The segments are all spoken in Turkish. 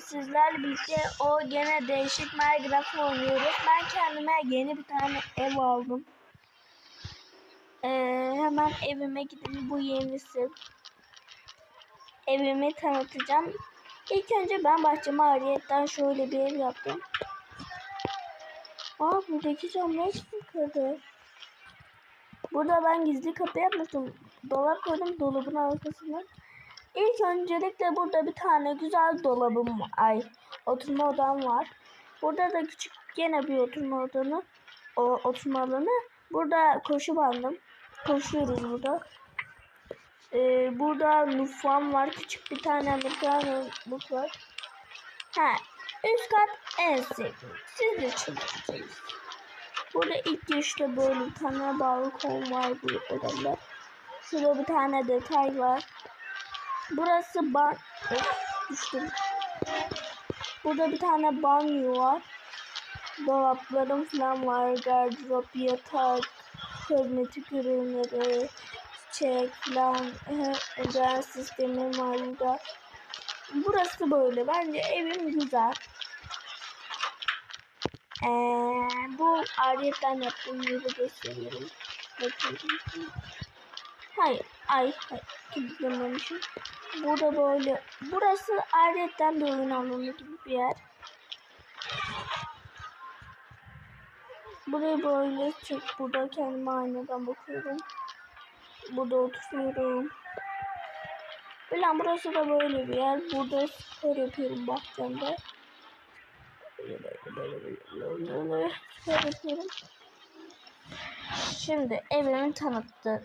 Sizlerle birlikte o gene değişik Minecraft oynuyoruz. Ben kendime yeni bir tane ev aldım. Ee, hemen evime gidip bu yenisi. Evimi tanıtacağım. İlk önce ben bahçeme ariyetten şöyle bir ev yaptım. Aa buradaki camlar kırdı? Burada ben gizli kapı yapmıştım. Dolap koydum dolabın arkasına. İlk öncelikle burada bir tane güzel dolabım. Ay, oturma odam var. Burada da küçük gene bir oturma odanı. O oturma alanı. Burada koşu bandım. Koşuyoruz burada. Ee, burada mutfağım var. Küçük bir tane mutfağım var. Ha, üst kat en sevdiğim. Siz de çıldırırsınız. Burada ilk girişte böyle bir tane balkon var bu odamda. Şurada bir tane detay var. Burası ban... Düştüm. Burada bir tane banyo var. Dolaplarım falan var. Gardırop, yatak, kozmetik ürünleri, çiçek falan. Özel sistemim var burada. Burası böyle. Bence evim güzel. Ee, bu ariyetten yaptığım yeri gösteriyorum. Bakın. Hayır, ay, hayır, kilitlememişim. Burada böyle, burası ayrıyetten bir oyun alanı gibi bir yer. Buraya böyle çık, burada kendime aynadan bakıyorum. Burada oturuyorum. Falan burası da böyle bir yer. Burada spor yapıyorum bahçemde. Böyle böyle böyle böyle böyle böyle spor yapıyorum. Şimdi evimi tanıttı.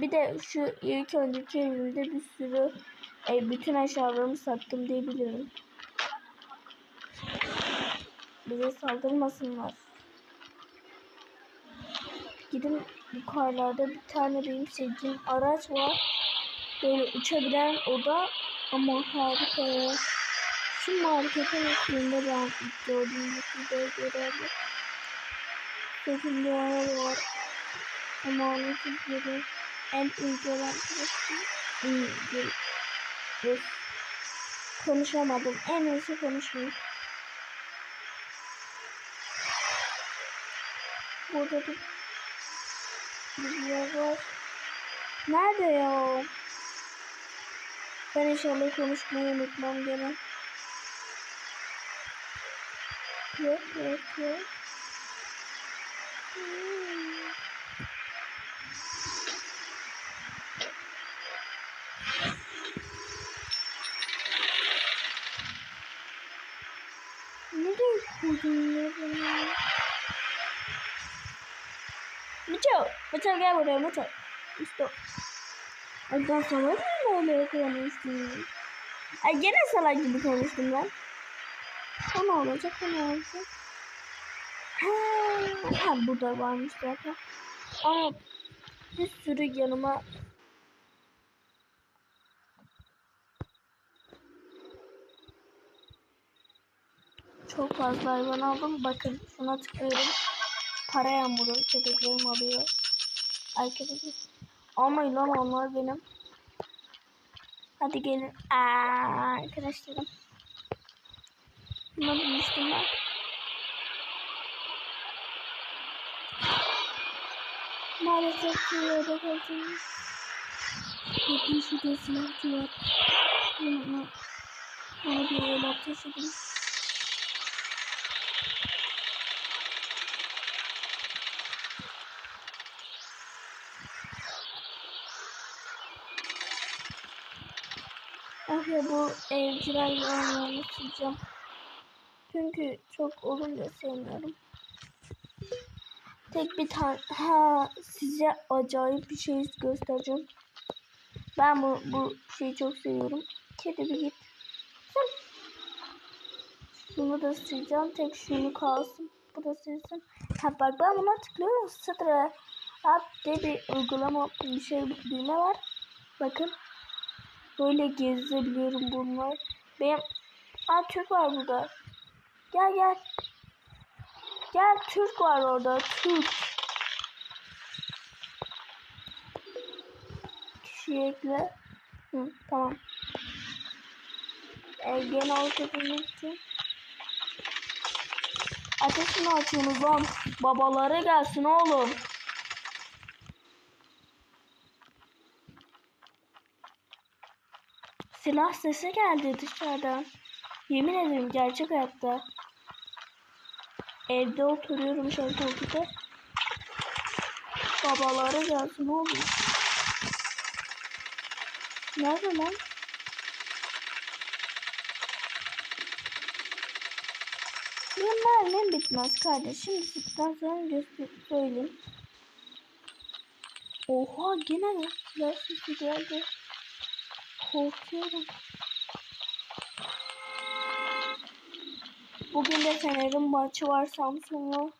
Bir de şu ilk önceki evimde bir sürü e, bütün eşyalarımı sattım diyebilirim. Bize saldırmasınlar. Gidin yukarılarda bir tane benim sevdiğim araç var. Böyle uçabilen oda ama harika ya. Şu marketin üstünde ben gördüğüm bir görevli. Seçimler var. Emanetsiz yeri en ilgilenen ilgili. Konuşamadım. En iyisi konuşmayayım. Burada da yer var. Nerede ya? Ben inşallah konuşmayı unutmam gene. Yok yok yok. Hmm. Miço, Miço gel buraya Miço. İşte. Ay ben sana mı öyle konuştum? Ay gene salak gibi konuştum ben. Ne olacak, ne olacak? Ha, ha burada varmış zaten. Ama bir sürü yanıma Çok fazla hayvan aldım. Bakın şuna tıklıyorum. Para yağmuru köpeklerim alıyor. Arkadaşlar. Almayın lan onlar benim. Hadi gelin. Aa, arkadaşlarım. Buna bulmuştum ben. Maalesef yolda kaldım. Bakın şurada silahçı var. Ona bir evlat taşıdım. Ah ya bu evcilerle oynamayı sileceğim. Çünkü çok olunca sevmiyorum. Tek bir tane ha size acayip bir şey göstereceğim. Ben bu bu şeyi çok seviyorum. Kedi bir git. Şunu da sileceğim. Tek şunu kalsın. Bu da silsin. Ha bak ben buna tıklıyorum. Sıra at diye bir uygulama bir şey bir düğme var. Bakın. Böyle gezebiliyorum bunlar. Benim Aa Türk var burada. Gel gel. Gel Türk var orada. Türk. Kişi ekle. Hı, tamam. e, gene ortabilmek için. Ateşini açıyorsunuz lan. Babaları gelsin oğlum. Silah sesi geldi dışarıdan. Yemin ederim gerçek hayatta. Evde oturuyorum şöyle koltukta. Babaları gelsin oğlum. Nerede lan? Benim mermim bitmez kardeşim. Sizden sonra göster söyleyeyim. Oha gene silah sesi geldi. Korkuyorum. Bugün de Fener'in maçı var Samsun'la.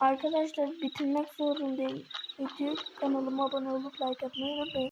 Arkadaşlar bitirmek zorundayım. Video kanalıma abone olup like atmayı unutmayın.